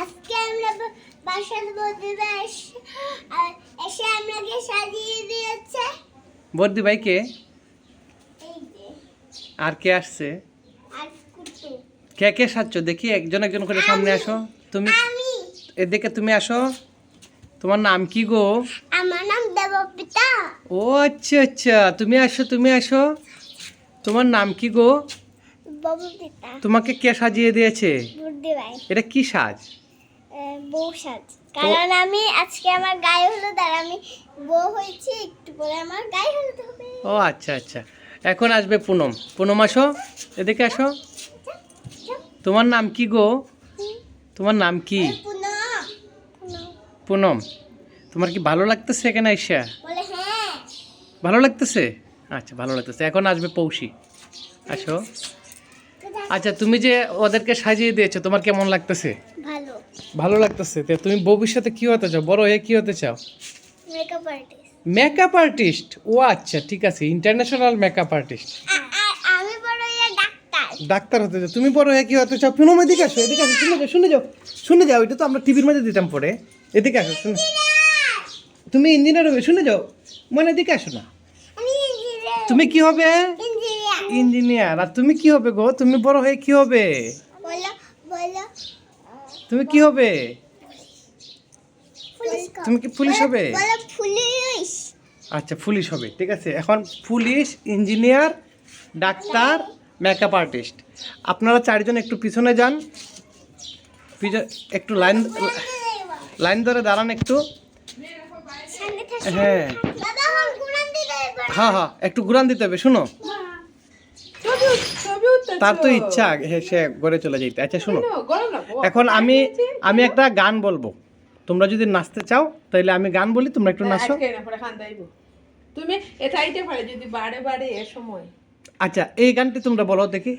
আজকে আমরা বা- বাসার মধ্যে এসে আর সাজিয়ে দিয়েছে। এই যে। আর কে আসছে? কে কে সাজছ? দেখি একজন একজন করে সামনে আসো। তুমি এদিকে তুমি আসো। তোমার নাম কি গো? আমার নাম দেবপিতা ও আচ্ছা আচ্ছা। তুমি আসো তুমি আসো। তোমার নাম কি গো? তোমাকে কে সাজিয়ে দিয়েছে? এটা কি সাজ? বউ সাজ কারণ আমি আজকে আমার গায়ে হলুদ আর আমি বউ হয়েছি একটু পরে আমার গায়ে হলুদ হবে। ও আচ্ছা আচ্ছা। এখন আসবে পুনম। পুনম আসো। এদিকে আসো। তোমার নাম কি গো? তোমার নাম কি? পুনঃ পুনঃ পুনম। তোমার কি ভালো লাগতেছে এখানে আইসা হ্যাঁ। ভালো লাগতেছে? আচ্ছা ভালো লাগতেছে। এখন আসবে পৌষি আসো। আচ্ছা তুমি যে ওদেরকে সাজিয়ে দিয়েছ তোমার কেমন লাগতেছে? ভালো লাগতেছে। তো তুমি ভবিষ্যতে কি হতে চাও? বড় হয়ে কি হতে চাও? মেকআপ আর্টিস্ট মেকআপ আর্টিস্ট ও আচ্ছা ঠিক আছে। ইন্টারন্যাশনাল মেকআপ আর্টিস্ট আমি বড় হয়ে ডাক্তার। ডাক্তার হতে চাও। তুমি বড় হয়ে কি হতে চাও? পুনম এদিকে আসো এদিকে আসো। শুনে যাও শুনে যাও শুনে যাও। এটা তো আমরা টিভির মধ্যে দিতাম পরে। এদিকে আসো শুনে তুমি ইঞ্জিনিয়ার হবে শুনে যাও। মনে এদিকে আসো না। তুমি কি হবে? ইঞ্জিনিয়ার ইঞ্জিনিয়ার আর তুমি কি হবে গো? তুমি বড় হয়ে কি হবে? তুমি কি হবে? তুমি কি পুলিশ হবে? আচ্ছা পুলিশ হবে ঠিক আছে। এখন police engineer doctor makeup artist আপনারা চারজন একটু পিছনে যান। একটু লাইন লাইন ধরে দাঁড়ান একটু। হ্যাঁ। হ্যাঁ হ্যাঁ একটু ঘুরান দিতে হবে শুনো। তার তো ইচ্ছা সে ঘরে চলে যেতে আচ্ছা শুনো। এখন আমি আমি একটা গান বলব। তোমরা যদি নাচতে চাও তাহলে আমি গান বলি তোমরা একটু নাচো। তুমি এটা যদি বারে বারে এ সময়। আচ্ছা এই গানটি তোমরা বলো দেখি।